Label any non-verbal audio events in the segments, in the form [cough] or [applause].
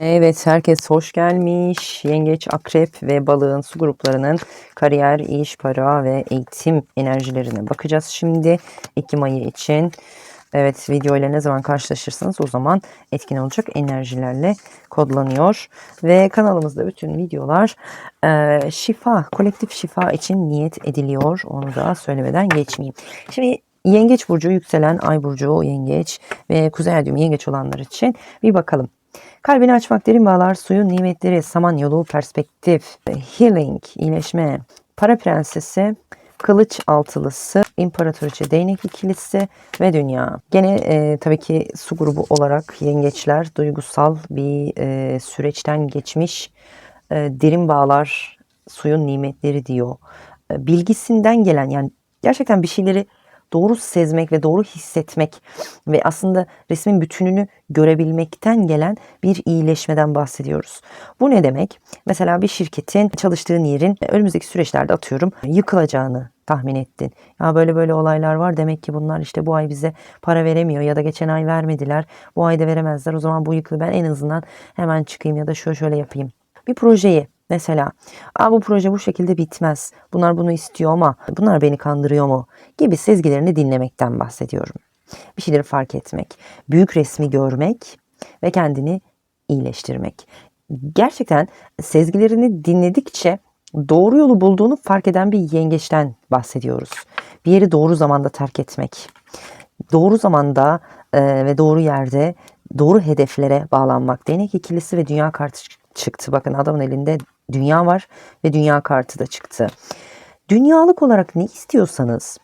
Evet, herkes hoş gelmiş. Yengeç, akrep ve balığın su gruplarının kariyer, iş, para ve eğitim enerjilerine bakacağız şimdi. Ekim ayı için. Evet, video ile ne zaman karşılaşırsanız o zaman etkin olacak enerjilerle kodlanıyor. Ve kanalımızda bütün videolar e, şifa, kolektif şifa için niyet ediliyor. Onu da söylemeden geçmeyeyim. Şimdi Yengeç burcu, yükselen ay burcu, yengeç ve kuzey ay yengeç olanlar için bir bakalım. Kalbini açmak, derin bağlar, suyun nimetleri, saman yolu, perspektif, healing, iyileşme, para prensesi, kılıç altılısı, imparatoriçe, değnek ikilisi ve dünya. Gene e, tabii ki su grubu olarak yengeçler duygusal bir e, süreçten geçmiş e, derin bağlar, suyun nimetleri diyor. E, bilgisinden gelen yani gerçekten bir şeyleri doğru sezmek ve doğru hissetmek ve aslında resmin bütününü görebilmekten gelen bir iyileşmeden bahsediyoruz. Bu ne demek? Mesela bir şirketin çalıştığın yerin önümüzdeki süreçlerde atıyorum yıkılacağını tahmin ettin. Ya böyle böyle olaylar var demek ki bunlar işte bu ay bize para veremiyor ya da geçen ay vermediler. Bu ayda veremezler o zaman bu yıkılı ben en azından hemen çıkayım ya da şöyle şöyle yapayım. Bir projeyi Mesela Aa, bu proje bu şekilde bitmez. Bunlar bunu istiyor ama bunlar beni kandırıyor mu? Gibi sezgilerini dinlemekten bahsediyorum. Bir şeyleri fark etmek, büyük resmi görmek ve kendini iyileştirmek. Gerçekten sezgilerini dinledikçe doğru yolu bulduğunu fark eden bir yengeçten bahsediyoruz. Bir yeri doğru zamanda terk etmek. Doğru zamanda e, ve doğru yerde doğru hedeflere bağlanmak. Değnek ikilisi ve dünya kartı çıktı. Bakın adamın elinde dünya var ve dünya kartı da çıktı. Dünyalık olarak ne istiyorsanız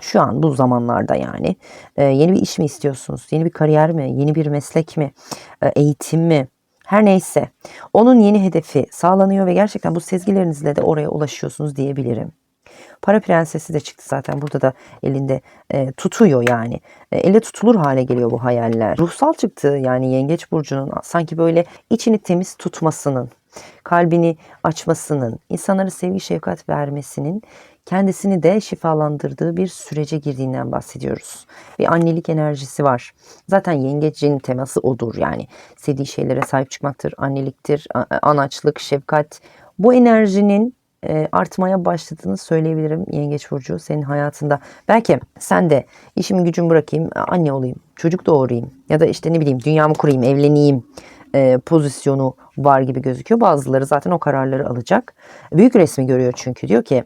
şu an bu zamanlarda yani e, yeni bir iş mi istiyorsunuz? Yeni bir kariyer mi? Yeni bir meslek mi? E, eğitim mi? Her neyse onun yeni hedefi sağlanıyor ve gerçekten bu sezgilerinizle de oraya ulaşıyorsunuz diyebilirim. Para prensesi de çıktı zaten burada da elinde e, tutuyor yani. E, elle tutulur hale geliyor bu hayaller. Ruhsal çıktı yani yengeç burcunun sanki böyle içini temiz tutmasının, kalbini açmasının, insanlara sevgi şefkat vermesinin kendisini de şifalandırdığı bir sürece girdiğinden bahsediyoruz. Bir annelik enerjisi var. Zaten yengecin teması odur yani. Sevdiği şeylere sahip çıkmaktır, anneliktir, anaçlık, şefkat. Bu enerjinin e, artmaya başladığını söyleyebilirim Yengeç Burcu senin hayatında. Belki sen de işimi gücümü bırakayım, anne olayım, çocuk doğurayım ya da işte ne bileyim dünyamı kurayım, evleneyim e, pozisyonu var gibi gözüküyor. Bazıları zaten o kararları alacak. Büyük resmi görüyor çünkü diyor ki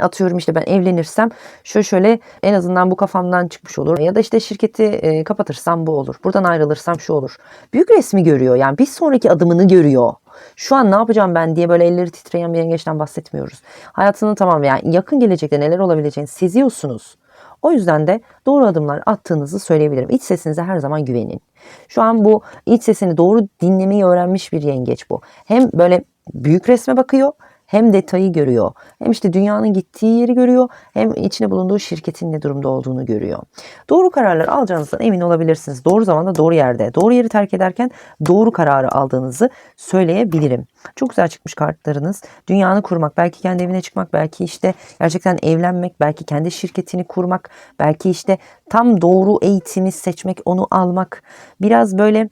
atıyorum işte ben evlenirsem şöyle şöyle en azından bu kafamdan çıkmış olur. Ya da işte şirketi e, kapatırsam bu olur. Buradan ayrılırsam şu olur. Büyük resmi görüyor. Yani bir sonraki adımını görüyor. Şu an ne yapacağım ben diye böyle elleri titreyen bir yengeçten bahsetmiyoruz. Hayatının tamam yani yakın gelecekte neler olabileceğini seziyorsunuz. O yüzden de doğru adımlar attığınızı söyleyebilirim. İç sesinize her zaman güvenin. Şu an bu iç sesini doğru dinlemeyi öğrenmiş bir yengeç bu. Hem böyle büyük resme bakıyor hem detayı görüyor. Hem işte dünyanın gittiği yeri görüyor. Hem içine bulunduğu şirketin ne durumda olduğunu görüyor. Doğru kararlar alacağınızdan emin olabilirsiniz. Doğru zamanda doğru yerde. Doğru yeri terk ederken doğru kararı aldığınızı söyleyebilirim. Çok güzel çıkmış kartlarınız. Dünyanı kurmak, belki kendi evine çıkmak, belki işte gerçekten evlenmek, belki kendi şirketini kurmak, belki işte tam doğru eğitimi seçmek, onu almak. Biraz böyle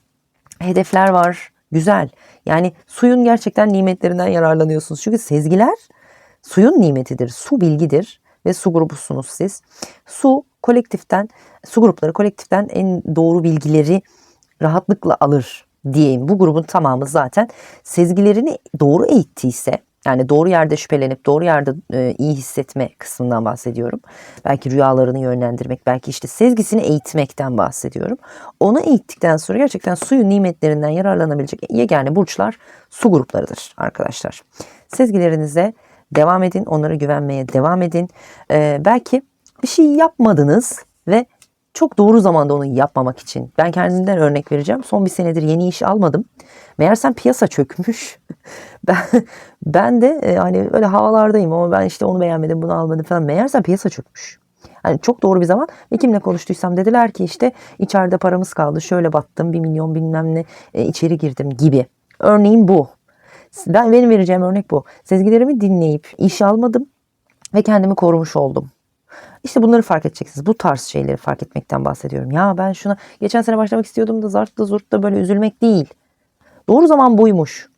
hedefler var. Güzel. Yani suyun gerçekten nimetlerinden yararlanıyorsunuz. Çünkü sezgiler suyun nimetidir. Su bilgidir ve su grubusunuz siz. Su kolektiften, su grupları kolektiften en doğru bilgileri rahatlıkla alır diyeyim. Bu grubun tamamı zaten sezgilerini doğru eğittiyse yani doğru yerde şüphelenip doğru yerde e, iyi hissetme kısmından bahsediyorum. Belki rüyalarını yönlendirmek, belki işte sezgisini eğitmekten bahsediyorum. Onu eğittikten sonra gerçekten suyun nimetlerinden yararlanabilecek yegane burçlar su gruplarıdır arkadaşlar. Sezgilerinize devam edin, onlara güvenmeye devam edin. Ee, belki bir şey yapmadınız ve çok doğru zamanda onu yapmamak için. Ben kendimden örnek vereceğim. Son bir senedir yeni iş almadım. Meğersem piyasa çökmüş. [laughs] ben, ben de e, hani öyle havalardayım ama ben işte onu beğenmedim bunu almadım falan. Meğersem piyasa çökmüş. Hani çok doğru bir zaman ve kimle konuştuysam dediler ki işte içeride paramız kaldı şöyle battım bir milyon bilmem ne e, içeri girdim gibi. Örneğin bu. Ben benim vereceğim örnek bu. Sezgilerimi dinleyip iş almadım ve kendimi korumuş oldum. İşte bunları fark edeceksiniz. Bu tarz şeyleri fark etmekten bahsediyorum. Ya ben şuna geçen sene başlamak istiyordum da zart da zurt da böyle üzülmek değil. doğru zaman buymuş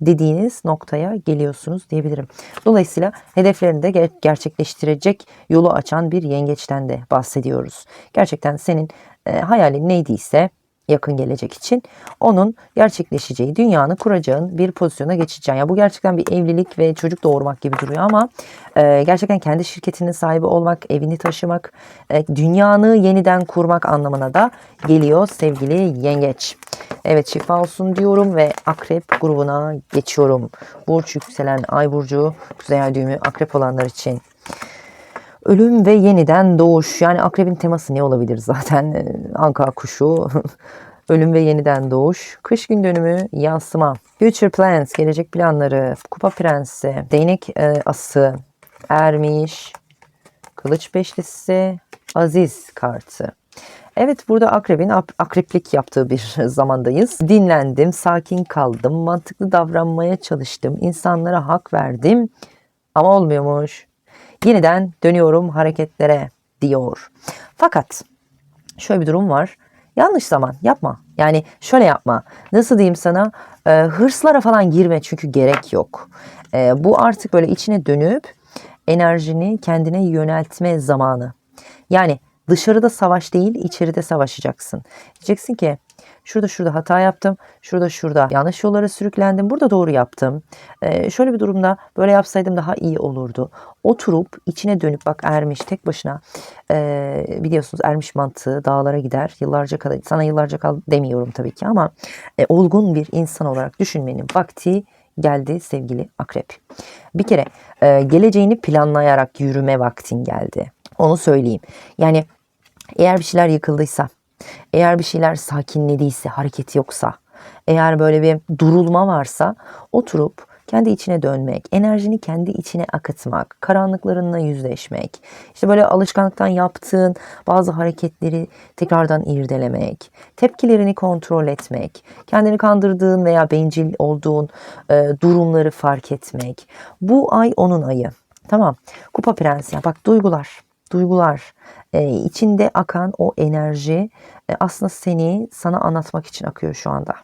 dediğiniz noktaya geliyorsunuz diyebilirim. Dolayısıyla hedeflerini de ger- gerçekleştirecek yolu açan bir yengeçten de bahsediyoruz. Gerçekten senin e, hayalin neydiyse yakın gelecek için onun gerçekleşeceği, dünyanı kuracağın bir pozisyona geçeceğin. Ya bu gerçekten bir evlilik ve çocuk doğurmak gibi duruyor ama e, gerçekten kendi şirketinin sahibi olmak, evini taşımak, e, dünyanı yeniden kurmak anlamına da geliyor sevgili yengeç. Evet şifa olsun diyorum ve akrep grubuna geçiyorum. Burç yükselen ay burcu, kuzey ay düğümü akrep olanlar için. Ölüm ve yeniden doğuş. Yani akrebin teması ne olabilir zaten? Ee, Anka kuşu. [laughs] Ölüm ve yeniden doğuş. Kış gün dönümü yansıma. Future plans. Gelecek planları. Kupa prensi. Değnek e, ası. Ermiş. Kılıç beşlisi. Aziz kartı. Evet burada akrebin akreplik yaptığı bir [laughs] zamandayız. Dinlendim, sakin kaldım, mantıklı davranmaya çalıştım, insanlara hak verdim ama olmuyormuş. Yeniden dönüyorum hareketlere diyor. Fakat şöyle bir durum var. Yanlış zaman yapma. Yani şöyle yapma. Nasıl diyeyim sana? Ee, hırslara falan girme çünkü gerek yok. Ee, bu artık böyle içine dönüp enerjini kendine yöneltme zamanı. Yani dışarıda savaş değil, içeride savaşacaksın. Diyeceksin ki şurada şurada hata yaptım, şurada şurada yanlış yollara sürüklendim, burada doğru yaptım. Ee, şöyle bir durumda böyle yapsaydım daha iyi olurdu. Oturup içine dönüp bak Ermiş tek başına e, biliyorsunuz Ermiş mantığı dağlara gider. Yıllarca kal, sana yıllarca kal demiyorum tabii ki ama e, olgun bir insan olarak düşünmenin vakti geldi sevgili akrep. Bir kere e, geleceğini planlayarak yürüme vaktin geldi. Onu söyleyeyim. Yani eğer bir şeyler yıkıldıysa, eğer bir şeyler sakinlediyse, hareketi yoksa, eğer böyle bir durulma varsa oturup kendi içine dönmek, enerjini kendi içine akıtmak, karanlıklarınla yüzleşmek, işte böyle alışkanlıktan yaptığın bazı hareketleri tekrardan irdelemek, tepkilerini kontrol etmek, kendini kandırdığın veya bencil olduğun e, durumları fark etmek. Bu ay onun ayı. Tamam. Kupa prensi. Bak duygular. Duygular. e, içinde akan o enerji e, aslında seni sana anlatmak için akıyor şu anda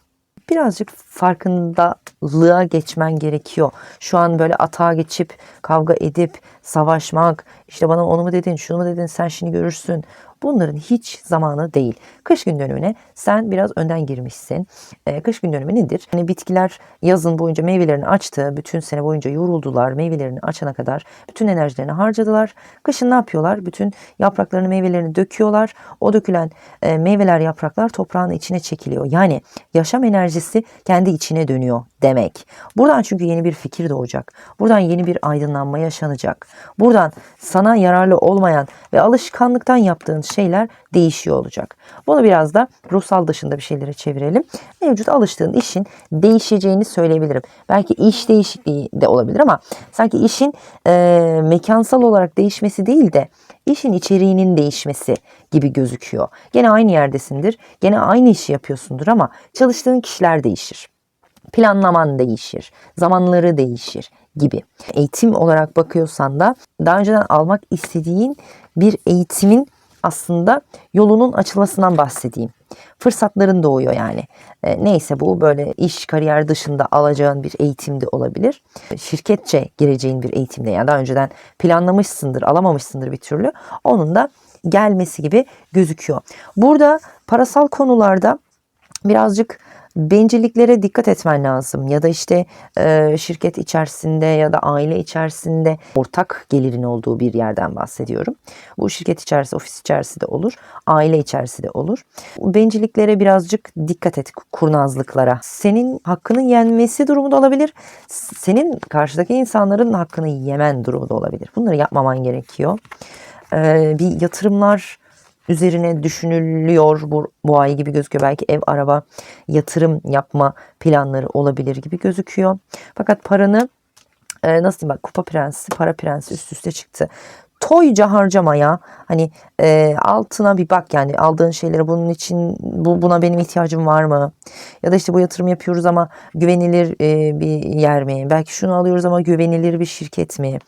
birazcık farkındalığa geçmen gerekiyor. Şu an böyle atağa geçip kavga edip savaşmak, işte bana onu mu dedin, şunu mu dedin, sen şimdi görürsün. Bunların hiç zamanı değil. Kış gün dönümüne sen biraz önden girmişsin. Ee, kış gün dönümü nedir? Hani bitkiler yazın boyunca meyvelerini açtı. Bütün sene boyunca yoruldular. Meyvelerini açana kadar bütün enerjilerini harcadılar. Kışın ne yapıyorlar? Bütün yapraklarını, meyvelerini döküyorlar. O dökülen e, meyveler, yapraklar toprağın içine çekiliyor. Yani yaşam enerjisi kendi içine dönüyor demek. Buradan çünkü yeni bir fikir doğacak. Buradan yeni bir aydınlanma yaşanacak. Buradan sana yararlı olmayan ve alışkanlıktan yaptığın şeyler değişiyor olacak. Bunu biraz da ruhsal dışında bir şeylere çevirelim. Mevcut alıştığın işin değişeceğini söyleyebilirim. Belki iş değişikliği de olabilir ama sanki işin e, mekansal olarak değişmesi değil de işin içeriğinin değişmesi gibi gözüküyor. Gene aynı yerdesindir. Gene aynı işi yapıyorsundur ama çalıştığın kişiler değişir planlaman değişir, zamanları değişir gibi. Eğitim olarak bakıyorsan da daha önceden almak istediğin bir eğitimin aslında yolunun açılmasından bahsedeyim. Fırsatların doğuyor yani. E, neyse bu böyle iş, kariyer dışında alacağın bir eğitim de olabilir. Şirketçe gireceğin bir eğitimde yani daha önceden planlamışsındır, alamamışsındır bir türlü. Onun da gelmesi gibi gözüküyor. Burada parasal konularda birazcık bencilliklere dikkat etmen lazım ya da işte e, şirket içerisinde ya da aile içerisinde ortak gelirin olduğu bir yerden bahsediyorum. Bu şirket içerisinde, ofis içerisinde olur, aile içerisinde olur. Bencilliklere birazcık dikkat et, kurnazlıklara. Senin hakkının yenmesi durumu da olabilir. Senin karşıdaki insanların hakkını yemen durumu da olabilir. Bunları yapmaman gerekiyor. E, bir yatırımlar üzerine düşünülüyor bu, bu ay gibi gözüküyor. Belki ev, araba, yatırım yapma planları olabilir gibi gözüküyor. Fakat paranı e, nasıl diyeyim bak kupa prensi, para prensi üst üste çıktı. Toyca harcamaya hani e, altına bir bak yani aldığın şeylere bunun için bu, buna benim ihtiyacım var mı? Ya da işte bu yatırım yapıyoruz ama güvenilir e, bir yer mi? Belki şunu alıyoruz ama güvenilir bir şirket mi?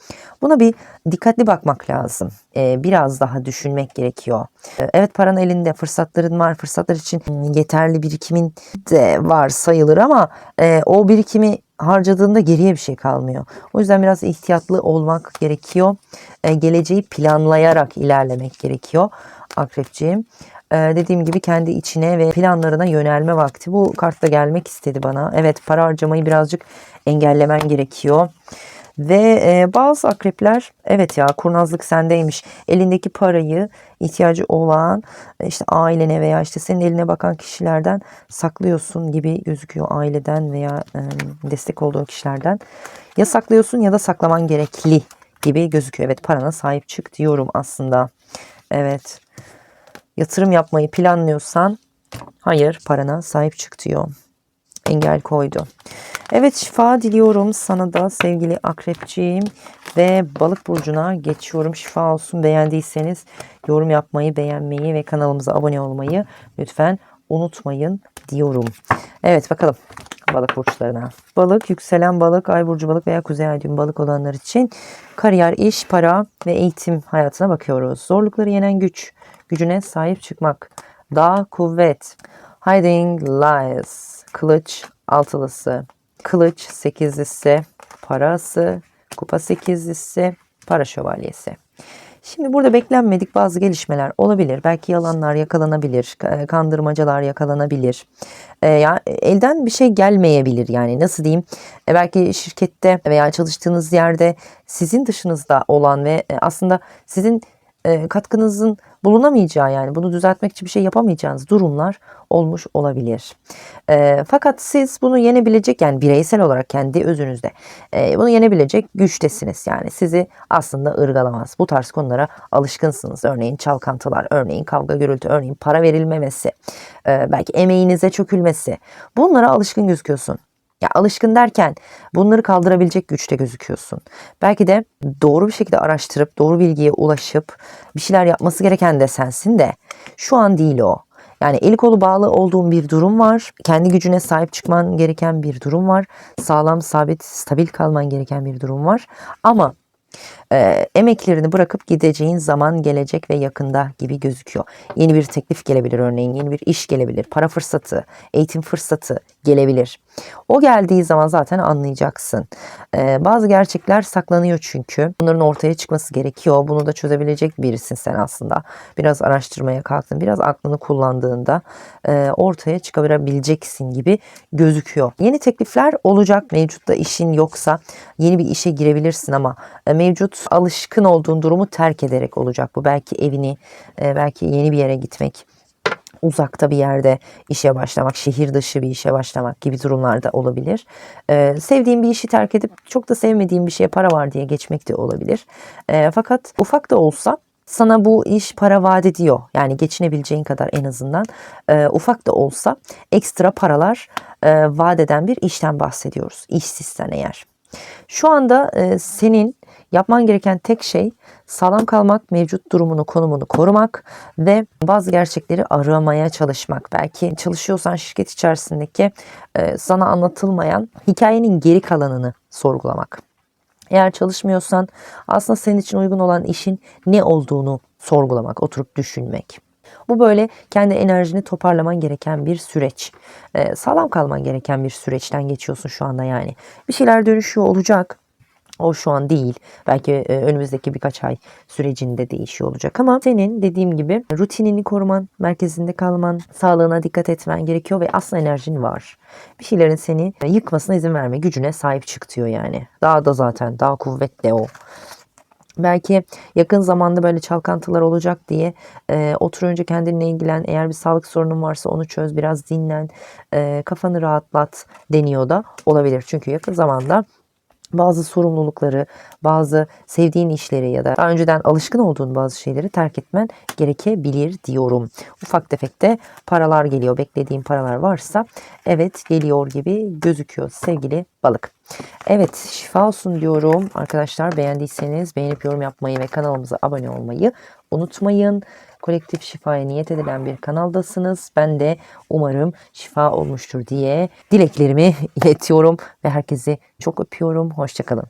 Buna bir dikkatli bakmak lazım. E, biraz daha düşünmek gerekiyor. E, evet paran elinde fırsatların var. Fırsatlar için yeterli birikimin de var sayılır ama e, o birikimi harcadığında geriye bir şey kalmıyor. O yüzden biraz ihtiyatlı olmak gerekiyor. E, geleceği planlayarak ilerlemek gerekiyor akrepciğim. E, dediğim gibi kendi içine ve planlarına yönelme vakti. Bu kartta gelmek istedi bana. Evet para harcamayı birazcık engellemen gerekiyor. Ve e, bazı akrepler evet ya kurnazlık sendeymiş. Elindeki parayı ihtiyacı olan işte ailene veya işte senin eline bakan kişilerden saklıyorsun gibi gözüküyor aileden veya e, destek olduğu kişilerden. Ya saklıyorsun ya da saklaman gerekli gibi gözüküyor. Evet parana sahip çık diyorum aslında. Evet. Yatırım yapmayı planlıyorsan hayır parana sahip çık diyor. Engel koydu. Evet şifa diliyorum sana da sevgili akrepciğim ve balık burcuna geçiyorum. Şifa olsun beğendiyseniz yorum yapmayı, beğenmeyi ve kanalımıza abone olmayı lütfen unutmayın diyorum. Evet bakalım balık burçlarına. Balık, yükselen balık, ay burcu balık veya kuzey ay balık olanlar için kariyer, iş, para ve eğitim hayatına bakıyoruz. Zorlukları yenen güç, gücüne sahip çıkmak, dağ, kuvvet, hiding lies, kılıç, altılısı, kılıç sekizlisi, parası, kupa sekizlisi, para şövalyesi. Şimdi burada beklenmedik bazı gelişmeler olabilir. Belki yalanlar yakalanabilir, kandırmacalar yakalanabilir. E, ya elden bir şey gelmeyebilir yani nasıl diyeyim? E, belki şirkette veya çalıştığınız yerde sizin dışınızda olan ve e, aslında sizin e, katkınızın bulunamayacağı yani bunu düzeltmek için bir şey yapamayacağınız durumlar olmuş olabilir. E, fakat siz bunu yenebilecek yani bireysel olarak kendi özünüzde e, bunu yenebilecek güçtesiniz. Yani sizi aslında ırgalamaz. Bu tarz konulara alışkınsınız. Örneğin çalkantılar, örneğin kavga gürültü, örneğin para verilmemesi, e, belki emeğinize çökülmesi. Bunlara alışkın gözüküyorsun. Ya alışkın derken bunları kaldırabilecek güçte gözüküyorsun. Belki de doğru bir şekilde araştırıp doğru bilgiye ulaşıp bir şeyler yapması gereken de sensin de şu an değil o. Yani eli kolu bağlı olduğun bir durum var. Kendi gücüne sahip çıkman gereken bir durum var. Sağlam, sabit, stabil kalman gereken bir durum var. Ama e, emeklerini bırakıp gideceğin zaman gelecek ve yakında gibi gözüküyor. Yeni bir teklif gelebilir örneğin, yeni bir iş gelebilir, para fırsatı, eğitim fırsatı gelebilir. O geldiği zaman zaten anlayacaksın. Ee, bazı gerçekler saklanıyor çünkü. Bunların ortaya çıkması gerekiyor. Bunu da çözebilecek birisin sen aslında. Biraz araştırmaya kalktın, biraz aklını kullandığında e, ortaya çıkabileceksin gibi gözüküyor. Yeni teklifler olacak. Mevcutta işin yoksa yeni bir işe girebilirsin ama e, mevcut alışkın olduğun durumu terk ederek olacak bu. Belki evini, e, belki yeni bir yere gitmek uzakta bir yerde işe başlamak, şehir dışı bir işe başlamak gibi durumlarda olabilir. Ee, sevdiğim bir işi terk edip çok da sevmediğim bir şeye para var diye geçmek de olabilir. Ee, fakat ufak da olsa sana bu iş para vaat ediyor. Yani geçinebileceğin kadar en azından e, ufak da olsa ekstra paralar e, vaat eden bir işten bahsediyoruz. İşsizsen eğer. Şu anda e, senin yapman gereken tek şey sağlam kalmak, mevcut durumunu, konumunu korumak ve bazı gerçekleri aramaya çalışmak. Belki çalışıyorsan şirket içerisindeki e, sana anlatılmayan hikayenin geri kalanını sorgulamak. Eğer çalışmıyorsan aslında senin için uygun olan işin ne olduğunu sorgulamak, oturup düşünmek. Bu böyle kendi enerjini toparlaman gereken bir süreç. Ee, sağlam kalman gereken bir süreçten geçiyorsun şu anda yani. Bir şeyler dönüşüyor olacak. O şu an değil. Belki e, önümüzdeki birkaç ay sürecinde değişiyor olacak ama senin dediğim gibi rutinini koruman, merkezinde kalman, sağlığına dikkat etmen gerekiyor ve aslında enerjin var. Bir şeylerin seni yıkmasına izin verme, gücüne sahip çık diyor yani. Daha da zaten daha kuvvetli o. Belki yakın zamanda böyle çalkantılar olacak diye e, otur önce kendinle ilgilen. Eğer bir sağlık sorunun varsa onu çöz, biraz dinlen, e, kafanı rahatlat deniyor da olabilir. Çünkü yakın zamanda bazı sorumlulukları, bazı sevdiğin işleri ya da daha önceden alışkın olduğun bazı şeyleri terk etmen gerekebilir diyorum. Ufak tefek de paralar geliyor. Beklediğin paralar varsa evet geliyor gibi gözüküyor sevgili balık. Evet şifa olsun diyorum. Arkadaşlar beğendiyseniz beğenip yorum yapmayı ve kanalımıza abone olmayı unutmayın. Kolektif şifaya niyet edilen bir kanaldasınız. Ben de umarım şifa olmuştur diye dileklerimi [laughs] iletiyorum ve herkesi çok öpüyorum. Hoşçakalın.